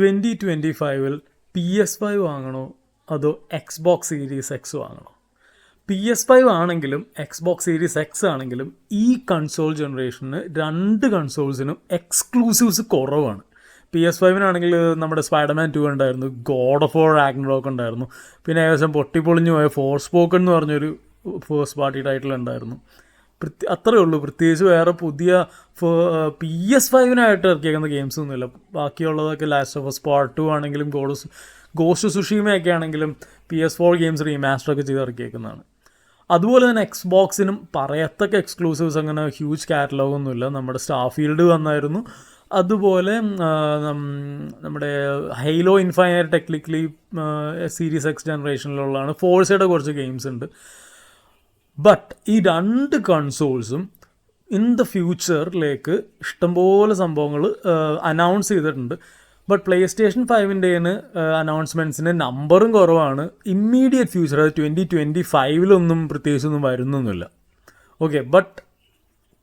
Twenty twenty ഫൈവിൽ P S five വാങ്ങണോ അതോ എക്സ് ബോക്സ് സീരീസ് എക്സ് വാങ്ങണോ? പി എസ് ഫൈവ് ആണെങ്കിലും എക്സ് ബോക്സ് സീരീസ് എക്സ് ആണെങ്കിലും ഈ കൺസോൾ ജനറേഷന് രണ്ട് കൺസോൾസിനും എക്സ്ക്ലൂസീവ്സ് കുറവാണ്. പി എസ് ഫൈവിനാണെങ്കിൽ നമ്മുടെ സ്പൈഡർമാൻ ടു ഉണ്ടായിരുന്നു ഗോഡ് ഓഫ് ഓർ റാഗ്നറോക്ക് ഉണ്ടായിരുന്നു പിന്നെ ഏകദേശം പൊട്ടിപ്പൊളിഞ്ഞു പോയ ഫോർ സ്പോക്കൺ എന്ന് പറഞ്ഞൊരു ഫേസ്റ്റ് പാർട്ടി ടൈറ്റിൽ ഉണ്ടായിരുന്നു. പ്രത്യ അത്രയേ ഉള്ളൂ. പ്രത്യേകിച്ച് വേറെ പുതിയ പി എസ് ഫൈവിനായിട്ട് ഇറക്കിയേക്കുന്ന ഗെയിംസ് ഒന്നുമില്ല. ബാക്കിയുള്ളതൊക്കെ Last of Us part two ആണെങ്കിലും ഗോഡസ് ഗോസ്റ്റ് സുഷീമയൊക്കെ ആണെങ്കിലും P S four games remaster ഒക്കെ ചെയ്ത് ഇറക്കിയേക്കുന്നതാണ്. അതുപോലെ തന്നെ എക്സ് ബോക്സിനും പറയത്തക്ക എക്സ്ക്ലൂസീവ്സ് അങ്ങനെ ഹ്യൂജ് കാറ്റലോഗ് ഒന്നുമില്ല. നമ്മുടെ സ്റ്റാഫീൽഡ് വന്നായിരുന്നു. അതുപോലെ നമ്മുടെ Halo Infinite technically series X ജനറേഷനിലുള്ളതാണ് ഫോഴ്സയുടെ കുറച്ച് ഗെയിംസ് ഉണ്ട്. ബട്ട് ഈ രണ്ട് കൺസോൾസും ഇൻ ദ ഫ്യൂച്ചറിലേക്ക് ഇഷ്ടംപോലെ സംഭവങ്ങൾ അനൗൺസ് ചെയ്തിട്ടുണ്ട്. ബട്ട് പ്ലേ സ്റ്റേഷൻ ഫൈവിന്റെന് അനൗൺസ്മെന്റ്സിന് നമ്പറും കുറവാണ്. ഇമ്മീഡിയറ്റ് ഫ്യൂച്ചർ അത് ട്വന്റി ട്വന്റി ഫൈവിലൊന്നും പ്രത്യേകിച്ചൊന്നും വരുന്നൊന്നുമില്ല. Okay but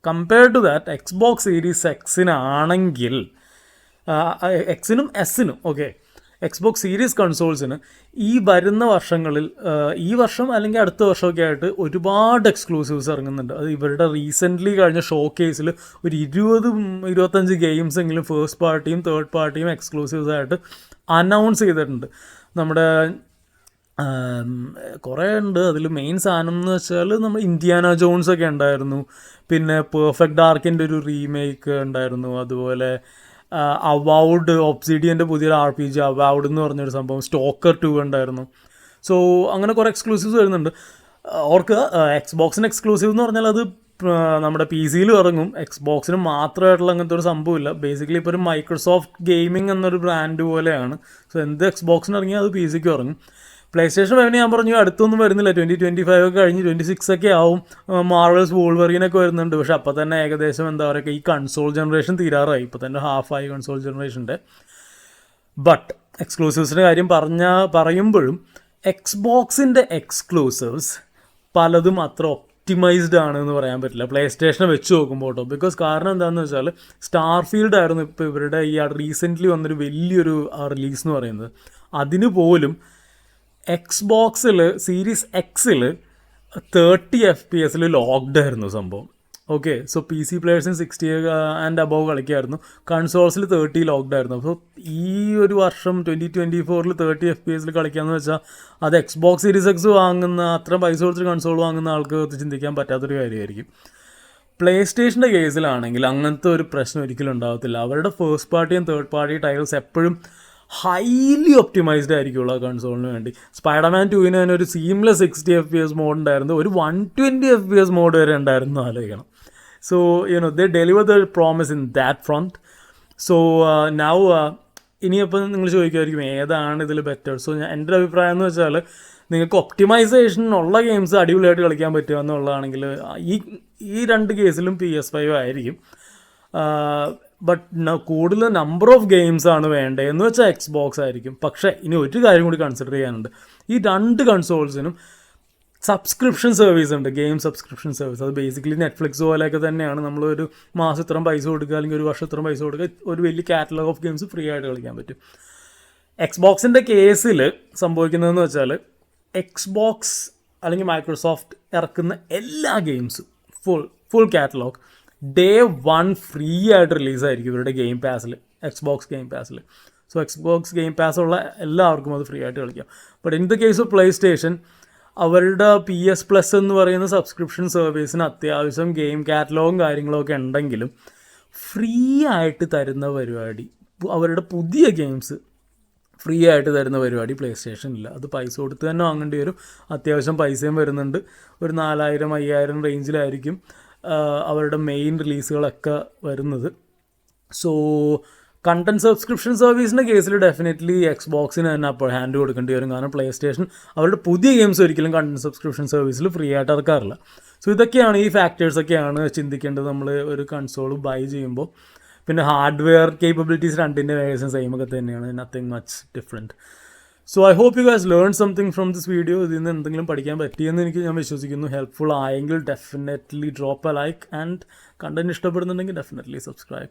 compared to that Xbox series എക്സിനാണെങ്കിൽ എക്സിനും എസിനും ഓക്കെ എക്സ്ബോക്സ് സീരീസ് കൺസോൾസിന് ഈ വരുന്ന വർഷങ്ങളിൽ ഈ വർഷം അല്ലെങ്കിൽ അടുത്ത വർഷമൊക്കെ ആയിട്ട് ഒരുപാട് എക്സ്ക്ലൂസീവ്സ് ഇറങ്ങുന്നുണ്ട്. അത് ഇവരുടെ റീസെന്റ്ലി കഴിഞ്ഞ ഷോ കേസിൽ ഒരു ഇരുപത് ഇരുപത്തഞ്ച് ഗെയിംസ് എങ്കിലും ഫസ്റ്റ് പാർട്ടിയും തേർഡ് പാർട്ടിയും എക്സ്ക്ലൂസീവ്സ് ആയിട്ട് അനൗൺസ് ചെയ്തിട്ടുണ്ട്. നമ്മുടെ കുറേ ഉണ്ട്. അതിൽ മെയിൻ സാധനം എന്ന് വെച്ചാൽ നമ്മൾ ഇന്ത്യാന ജോൺസ് ഒക്കെ ഉണ്ടായിരുന്നു. പിന്നെ പെർഫെക്റ്റ് ഡാർക്കിന്റെ ഒരു റീമേക്ക് ഉണ്ടായിരുന്നു. അതുപോലെ അവൗഡ് ഒബ്സിഡിയന്റെ പുതിയൊരു ആർ പി ജി അവൗഡ് എന്ന് പറഞ്ഞൊരു സംഭവം സ്റ്റോക്കർ ടു ഉണ്ടായിരുന്നു സോ അങ്ങനെ കുറേ എക്സ്ക്ലൂസീവ്സ് വരുന്നുണ്ട്. ഓർക്ക് എക്സ് ബോക്സിന് എക്സ്ക്ലൂസീവ് എന്ന് പറഞ്ഞാൽ അത് നമ്മുടെ പി സിയിൽ ഇറങ്ങും. എക്സ് ബോക്സിന് മാത്രമായിട്ടുള്ള അങ്ങനത്തെ ഒരു സംഭവമില്ല. ബേസിക്കലി ഇപ്പോൾ ഒരു മൈക്രോസോഫ്റ്റ് ഗെയിമിംഗ് എന്നൊരു ബ്രാൻഡ് പോലെയാണ്. സോ എന്ത് എക്സ് ബോക്സിന് ഇറങ്ങിയാൽ അത് പി സിക്ക് ഇറങ്ങും. പ്ലേ സ്റ്റേഷൻ ഫൈവിന് ഞാൻ പറഞ്ഞു അടുത്തൊന്നും വരുന്നില്ല. ട്വന്റി ട്വന്റി ഫൈവ് ഒക്കെ കഴിഞ്ഞ് ട്വന്റി സിക്സ് ഒക്കെ ആവും. മാർവൽസ് വോൾവറിനൊക്കെ വരുന്നുണ്ട്. പക്ഷെ അപ്പോൾ തന്നെ ഏകദേശം എന്താ പറയുക ഈ കൺസോൾ ജനറേഷൻ തീരാറായി. ഇപ്പോൾ തന്നെ ഹാഫ് ആയി കൺസോൾ ജനറേഷന്റെ ബട്ട് എക്സ്ക്ലൂസീവ്സിന്റെ കാര്യം പറഞ്ഞ പറയുമ്പോഴും എക്സ് ബോക്സിന്റെ എക്സ്ക്ലൂസീവ്സ് പലതും അത്ര ഒപ്റ്റിമൈസ്ഡ് ആണ് എന്ന് പറയാൻ പറ്റില്ല. പ്ലേ സ്റ്റേഷനെ വെച്ച് നോക്കുമ്പോൾ കേട്ടോ ബിക്കോസ് കാരണം എന്താണെന്ന് വെച്ചാൽ സ്റ്റാർ ഫീൽഡ് ആയിരുന്നു ഇപ്പോൾ ഇവരുടെ ഈ റീസെന്റ്ലി വന്നൊരു വലിയൊരു റിലീസ് എന്ന് പറയുന്നത്. അതിന് പോലും എക്സ് ബോക്സിൽ സീരീസ് എക്സിൽ തേർട്ടി എഫ് പി എസിൽ ലോക്ക്ഡ് ആയിരുന്നു സംഭവം. ഓക്കെ സോ പി സി പ്ലെയേഴ്സിന് സിക്സ്റ്റി ആൻഡ് അബവ് കളിക്കായിരുന്നു. കൺസോൾസിൽ തേർട്ടി ലോക്ക്ഡ് ആയിരുന്നു. അപ്പോൾ ഈ ഒരു വർഷം ട്വന്റി ട്വന്റി ഫോറിൽ തേർട്ടി എഫ് പി എസിൽ കളിക്കാമെന്ന് വെച്ചാൽ അത് എക്സ് ബോക്സ് സീരീസ് എക്സ് വാങ്ങുന്ന അത്ര പൈസ കൊടുത്ത് കൺസോൾ വാങ്ങുന്ന ആൾക്ക് ചിന്തിക്കാൻ പറ്റാത്തൊരു കാര്യമായിരിക്കും. പ്ലേ സ്റ്റേഷന്റെ കേസിലാണെങ്കിൽ അങ്ങനത്തെ ഒരു പ്രശ്നം ഒരിക്കലും ഉണ്ടാകത്തില്ല അവരുടെ ഫേസ്റ്റ് പാർട്ടിയും തേർഡ് പാർട്ടി ടൈൽസ് എപ്പോഴും ഹൈലി ഒപ്റ്റിമൈസ്ഡ് ആയിരിക്കുള്ളൂ ആ കൺസോളിന് വേണ്ടി. സ്പൈഡർമാൻ ടുവിന് തന്നെ ഒരു seamless sixty F P S mode ഉണ്ടായിരുന്നു. ഒരു one twenty F P S mode വരെ ഉണ്ടായിരുന്നു ആലോചിക്കണം. So you know they deliver the promise in that front so now ഇനിയപ്പോൾ നിങ്ങൾ ചോദിക്കുമായിരിക്കും ഏതാണ് ഇതിൽ ബെറ്റർ സോ ഞാൻ എന്റെ അഭിപ്രായം എന്ന് വെച്ചാൽ നിങ്ങൾക്ക് ഒപ്റ്റിമൈസേഷൻ ഉള്ള ഗെയിംസ് അടിപൊളിയായിട്ട് കളിക്കാൻ പറ്റുക എന്നുള്ളതാണെങ്കിൽ ഈ ഈ രണ്ട് കേസിലും പി എസ് ഫൈവ് ആയിരിക്കും. ബട്ട് കൂടുതൽ നമ്പർ ഓഫ് ഗെയിംസ് ആണ് വേണ്ടത് എന്ന് വെച്ചാൽ എക്സ് ബോക്സ് ആയിരിക്കും. പക്ഷേ ഇനി ഒരു കാര്യം കൂടി കൺസിഡർ ചെയ്യാനുണ്ട്. ഈ രണ്ട് കൺസോൾസിനും സബ്സ്ക്രിപ്ഷൻ സർവീസ് ഉണ്ട്. ഗെയിം സബ്സ്ക്രിപ്ഷൻ സർവീസ് അത് ബേസിക്കലി നെറ്റ്ഫ്ലിക്സ് പോലെയൊക്കെ തന്നെയാണ്. നമ്മളൊരു മാസം ഇത്രയും പൈസ കൊടുക്കുക അല്ലെങ്കിൽ ഒരു വർഷം ഇത്രയും പൈസ കൊടുക്കുക ഒരു വലിയ കാറ്റലോഗ് ഓഫ് ഗെയിംസ് ഫ്രീ ആയിട്ട് കളിക്കാൻ പറ്റും. എക്സ് ബോക്സിന്റെ കേസിൽ സംഭവിക്കുന്നതെന്ന് വെച്ചാൽ എക്സ് ബോക്സ് അല്ലെങ്കിൽ മൈക്രോസോഫ്റ്റ് ഇറക്കുന്ന എല്ലാ ഗെയിംസും full full catalogue day one free ആയിട്ട് റിലീസായിരിക്കും ഇവരുടെ ഗെയിം പാസിൽ എക്സ് ബോക്സ് ഗെയിം പാസിൽ so Xbox game pass ഉള്ള എല്ലാവർക്കും അത് ഫ്രീ ആയിട്ട് കളിക്കാം. But in the case of PlayStation അവരുടെ പി എസ് പ്ലസ് എന്ന് പറയുന്ന സബ്സ്ക്രിപ്ഷൻ സർവീസിന് അത്യാവശ്യം ഗെയിം കാറ്റലോഗും കാര്യങ്ങളൊക്കെ ഉണ്ടെങ്കിലും ഫ്രീ ആയിട്ട് തരുന്ന പരിപാടി അവരുടെ പുതിയ ഗെയിംസ് ഫ്രീ ആയിട്ട് തരുന്ന പരിപാടി പ്ലേ സ്റ്റേഷനില്ല അത് പൈസ കൊടുത്ത് തന്നെ വാങ്ങേണ്ടി വരും. അത്യാവശ്യം പൈസയും വരുന്നുണ്ട്. ഒരു നാലായിരം അയ്യായിരം റേഞ്ചിലായിരിക്കും അവരുടെ മെയിൻ റിലീസുകളൊക്കെ വരുന്നത്. സോ കണ്ടന്റ് സബ്സ്ക്രിപ്ഷൻ സർവീസിന്റെ കേസിൽ ഡെഫിനറ്റ്ലി എക്സ് ബോക്സിന് തന്നെ അപ്പോൾ ഹാൻഡ് കൊടുക്കേണ്ടി വരും. കാരണം പ്ലേ സ്റ്റേഷൻ അവരുടെ പുതിയ ഗെയിംസ് ഒരിക്കലും കണ്ടന്റ് സബ്സ്ക്രിപ്ഷൻ സർവീസിൽ ഫ്രീ ആയിട്ട് ഇറക്കാറില്ല. സോ ഇതൊക്കെയാണ് ഈ ഫാക്ടേഴ്സൊക്കെയാണ് ചിന്തിക്കേണ്ടത്. നമ്മൾ ഒരു കൺസോൾ ബൈ ചെയ്യുമ്പോൾ. പിന്നെ ഹാർഡ്വെയർ കേപ്പബിലിറ്റീസ് രണ്ടിന്റെ ഏകദേശം സെയിം ഒക്കെ തന്നെയാണ്. Nothing much different so I hope you guys learn something from this video ഇതിൽ നിന്ന് എന്തെങ്കിലും പഠിക്കാൻ പറ്റിയെന്ന് എനിക്ക് ഞാൻ വിശ്വസിക്കുന്നു. ഹെൽപ്ഫുൾ ആയെങ്കിൽ definitely drop a like and content ഇഷ്ടപ്പെടുന്നുണ്ടെങ്കിൽ ഡെഫിനറ്റ്ലി സബ്സ്ക്രൈബ്